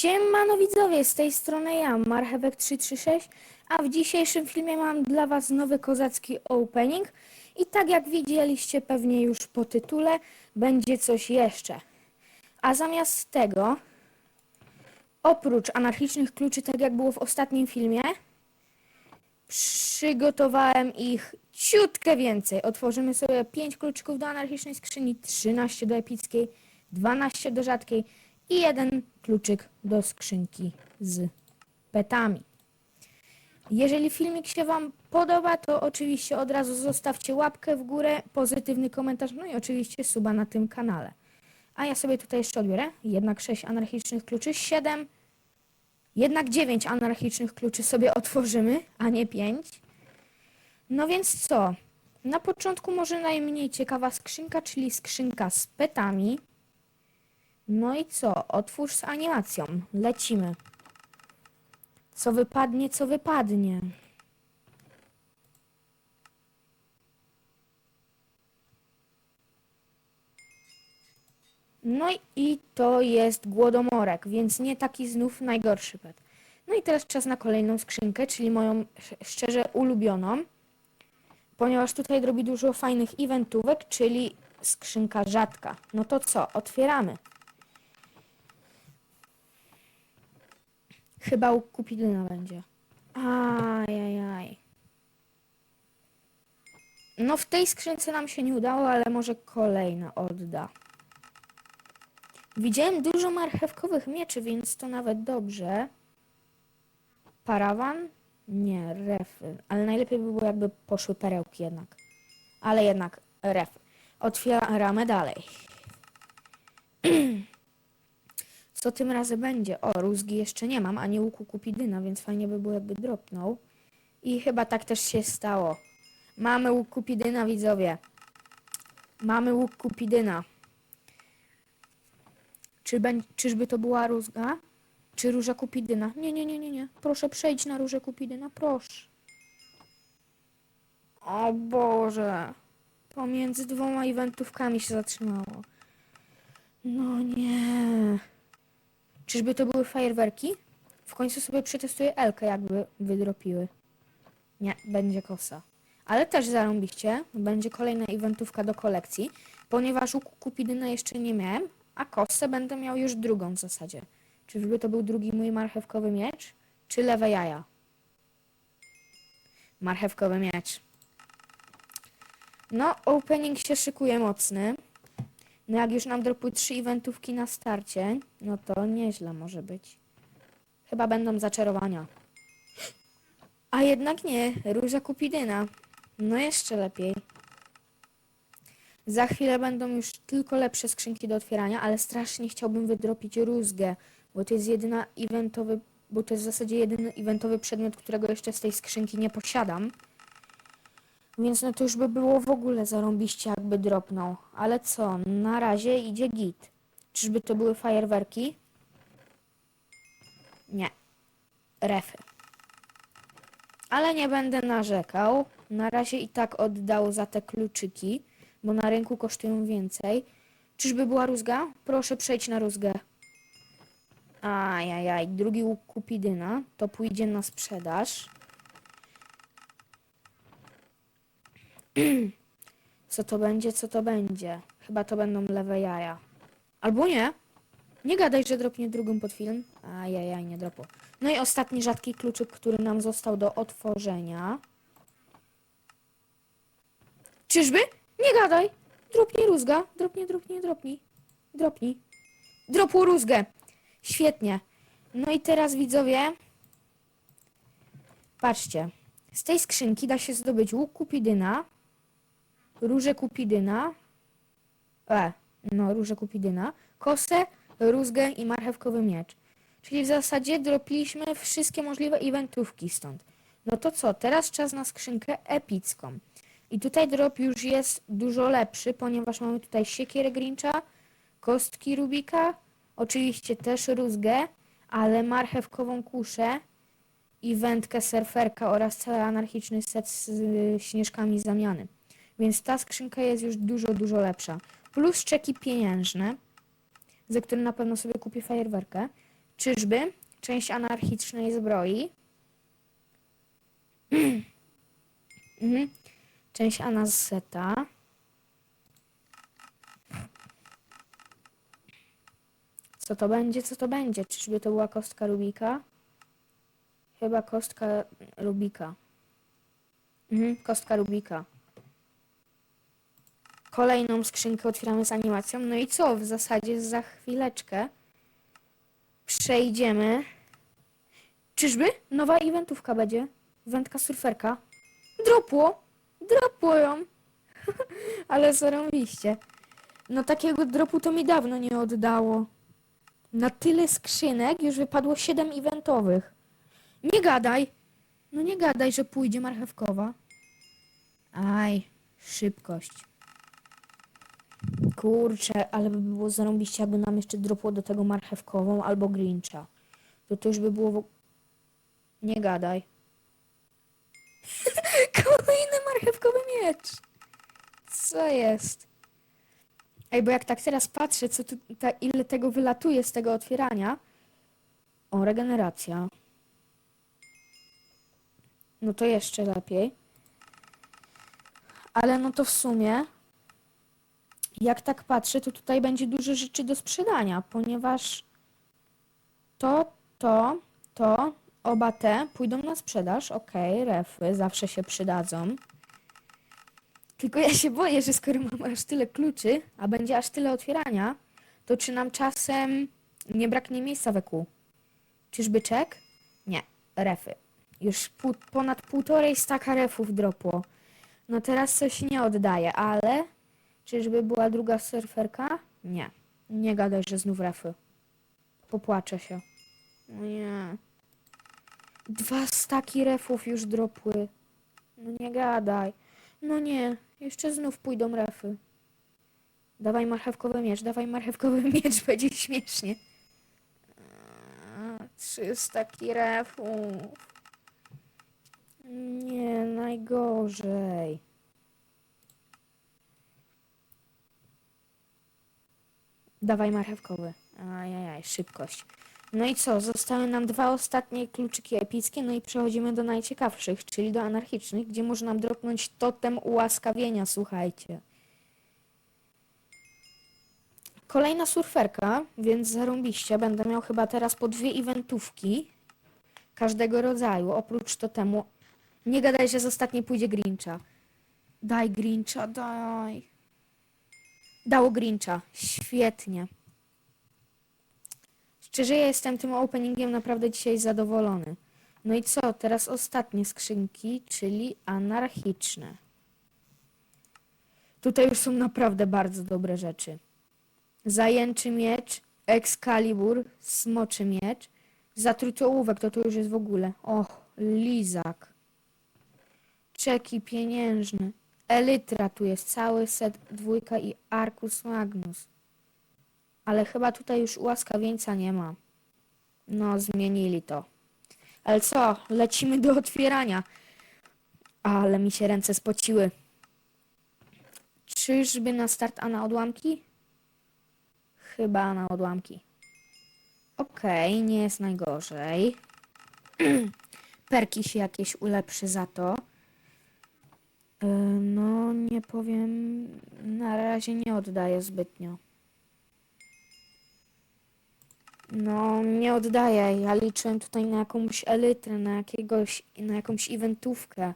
Siemano widzowie, z tej strony ja, Marchewek336, a w dzisiejszym filmie mam dla was nowy kozacki opening i tak jak widzieliście pewnie już po tytule, będzie coś jeszcze. A zamiast tego, oprócz anarchicznych kluczy, tak jak było w ostatnim filmie, przygotowałem ich ciutkę więcej. Otworzymy sobie 5 kluczyków do anarchicznej skrzyni, 13 do epickiej, 12 do rzadkiej i jeden kluczyk do skrzynki z petami. Jeżeli filmik się Wam podoba, to oczywiście od razu zostawcie łapkę w górę, pozytywny komentarz, no i oczywiście suba na tym kanale. A ja sobie tutaj jeszcze odbiorę. Jednak 6 anarchicznych kluczy, 7, jednak 9 anarchicznych kluczy sobie otworzymy, a nie 5. No więc co? Na początku może najmniej ciekawa skrzynka, czyli skrzynka z petami. No i co? Otwórz z animacją. Lecimy. Co wypadnie, co wypadnie. No i- to jest głodomorek, więc nie taki znów najgorszy pet. No i teraz czas na kolejną skrzynkę, czyli moją sz- szczerze ulubioną. Ponieważ tutaj robi dużo fajnych eventówek, czyli skrzynka rzadka. No to co? Otwieramy. Chyba u Kupidyna będzie. Ajajaj. No w tej skrzynce nam się nie udało, ale może kolejna odda. Widziałem dużo marchewkowych mieczy, więc to nawet dobrze. Parawan? Nie, refy. Ale najlepiej by było, jakby poszły perełki jednak. Ale jednak refy. Otwieramy dalej. Co tym razem będzie? O, rózgi jeszcze nie mam, ani łuku kupidyna, więc fajnie by było, jakby dropnął. I chyba tak też się stało. Mamy łuk kupidyna, widzowie. Mamy łuk kupidyna. Czy bę- czyżby to była rózga? Czy róża kupidyna? Nie, nie, nie, nie, nie. Proszę przejdź na różę kupidyna, proszę. O Boże. Pomiędzy dwoma eventówkami się zatrzymało. No nie. Czyżby to były fajerwerki? W końcu sobie przetestuję Elkę, jakby wydropiły. Nie, będzie kosa. Ale też zarąbiście, będzie kolejna eventówka do kolekcji, ponieważ u Kupidyna jeszcze nie miałem, a kosę będę miał już drugą w zasadzie. Czyżby to był drugi mój marchewkowy miecz, czy lewe jaja? Marchewkowy miecz. No, opening się szykuje mocny. No jak już nam dropują trzy eventówki na starcie, no to nieźle może być. Chyba będą zaczarowania. A jednak nie, róża kupidyna. No jeszcze lepiej. Za chwilę będą już tylko lepsze skrzynki do otwierania, ale strasznie chciałbym wydropić rózgę, bo to jest jedyna eventowy, bo to jest w zasadzie jedyny eventowy przedmiot, którego jeszcze z tej skrzynki nie posiadam. Więc no to już by było w ogóle zarąbiście jakby dropnął. Ale co, na razie idzie git. Czyżby to były fajerwerki? Nie. Refy. Ale nie będę narzekał. Na razie i tak oddał za te kluczyki, bo na rynku kosztują więcej. Czyżby była rózga? Proszę przejdź na rózgę. Ajajaj, drugi łuk kupidyna. To pójdzie na sprzedaż. Co to będzie, co to będzie? Chyba to będą lewe jaja. Albo nie. Nie gadaj, że dropnie drugą pod film. Ajajaj, nie dropu. No i ostatni rzadki kluczyk, który nam został do otworzenia. Czyżby? Nie gadaj! Dropnie rózga. Dropnie, dropnie, dropnij. Dropnij. Dropło rózgę. Świetnie. No i teraz widzowie. Patrzcie. Z tej skrzynki da się zdobyć łuk kupidyna, róże kupidyna, e, no róże kupidyna, kosę, rózgę i marchewkowy miecz. Czyli w zasadzie dropiliśmy wszystkie możliwe eventówki stąd. No to co, teraz czas na skrzynkę epicką. I tutaj drop już jest dużo lepszy, ponieważ mamy tutaj siekierę Grincha, kostki Rubika, oczywiście też rózgę, ale marchewkową kuszę, i wędkę surferka oraz cały anarchiczny set z y, śnieżkami zamiany. Więc ta skrzynka jest już dużo, dużo lepsza. Plus czeki pieniężne, za które na pewno sobie kupię fajerwerkę. Czyżby? Część anarchicznej zbroi. mhm. Część Anazeta. Co to będzie? Co to będzie? Czyżby to była kostka Rubika? Chyba kostka Rubika. Mhm, kostka Rubika. Kolejną skrzynkę otwieramy z animacją. No i co? W zasadzie za chwileczkę przejdziemy. Czyżby? Nowa eventówka będzie? Wędka surferka. Dropło! Dropło ją! Ale zarąbiście. No takiego dropu to mi dawno nie oddało. Na tyle skrzynek już wypadło 7 eventowych. Nie gadaj! No nie gadaj, że pójdzie marchewkowa. Aj, szybkość. Kurczę, ale by było zarąbiście, jakby nam jeszcze dropło do tego marchewkową albo grincha. To to już by było... W... Nie gadaj. Kolejny marchewkowy miecz. Co jest? Ej, bo jak tak teraz patrzę, co tu, ta, ile tego wylatuje z tego otwierania. O, regeneracja. No to jeszcze lepiej. Ale no to w sumie, jak tak patrzę, to tutaj będzie dużo rzeczy do sprzedania, ponieważ to, to, to, oba te pójdą na sprzedaż. Okej, refy zawsze się przydadzą. Tylko ja się boję, że skoro mamy aż tyle kluczy, a będzie aż tyle otwierania, to czy nam czasem nie braknie miejsca we kół? Czyżby czek? Nie, refy. Już ponad półtorej staka refów dropło. No teraz coś nie oddaje, ale czyżby była druga surferka? Nie. Nie gadaj, że znów refy. Popłaczę się. No nie. Dwa staki refów już dropły. No nie gadaj. No nie, jeszcze znów pójdą refy. Dawaj marchewkowy miecz, dawaj marchewkowy miecz, będzie śmiesznie. Trzy staki refów. Nie, najgorzej. Dawaj marchewkowy. Ajajaj, szybkość. No i co? Zostały nam dwa ostatnie kluczyki epickie, no i przechodzimy do najciekawszych, czyli do anarchicznych, gdzie może nam dropnąć totem ułaskawienia, słuchajcie. Kolejna surferka, więc zarąbiście. Będę miał chyba teraz po dwie eventówki każdego rodzaju, oprócz totemu. Nie gadaj, że z ostatniej pójdzie Grincha. Daj Grincha, daj. Dało Grincha. Świetnie. Szczerze, ja jestem tym openingiem naprawdę dzisiaj zadowolony. No i co? Teraz ostatnie skrzynki, czyli anarchiczne. Tutaj już są naprawdę bardzo dobre rzeczy. Zajęczy miecz, Excalibur, smoczy miecz, zatruty ołówek, to to już jest w ogóle. Och, lizak. Czeki pieniężne. Elytra tu jest, cały set dwójka i Arcus Magnus. Ale chyba tutaj już ułaskawieńca nie ma. No, zmienili to. Ale co? Lecimy do otwierania. Ale mi się ręce spociły. Czyżby na start, a na odłamki? Chyba na odłamki. Okej, nie jest najgorzej. Perki się jakieś ulepszy za to. Yy, nie powiem, na razie nie oddaję zbytnio. No, nie oddaję. Ja liczyłem tutaj na jakąś elytrę, na jakiegoś, na jakąś eventówkę.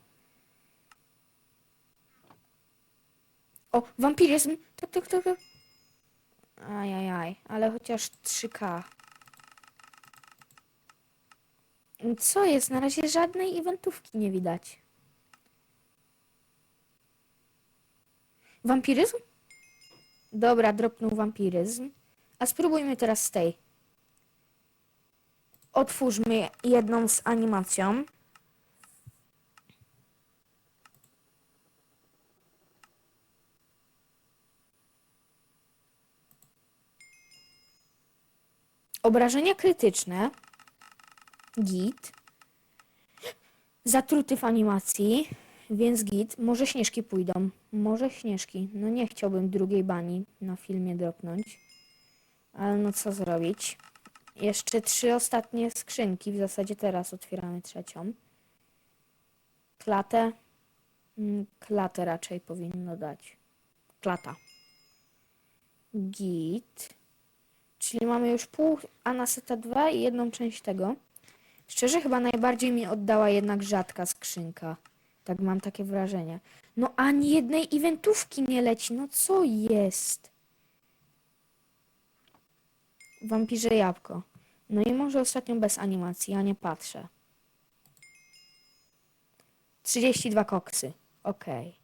O, wampiryzm! Tak, tak, tak, tak. Ajajaj, ale chociaż 3K. Co jest? Na razie żadnej eventówki nie widać. Wampiryzm? Dobra, dropnął wampiryzm. A spróbujmy teraz z tej. Otwórzmy jedną z animacją. Obrażenia krytyczne. Git. Zatruty w animacji, więc git. Może śnieżki pójdą. Może śnieżki. No nie chciałbym drugiej bani na filmie dropnąć. Ale no co zrobić? Jeszcze trzy ostatnie skrzynki. W zasadzie teraz otwieramy trzecią. Klatę. Mm, Klatę raczej powinno dać. Klata. Git. Czyli mamy już pół Anaseta 2 i jedną część tego. Szczerze chyba najbardziej mi oddała jednak rzadka skrzynka. Tak mam takie wrażenie. No ani jednej eventówki nie leci. No co jest? Wampirze jabłko. No i może ostatnio bez animacji, ja nie patrzę. 32 koksy. Okej.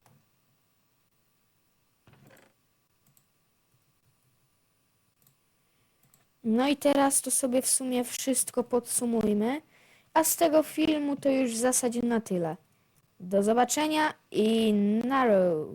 No i teraz to sobie w sumie wszystko podsumujmy. A z tego filmu to już w zasadzie na tyle. Do zobaczenia i naro!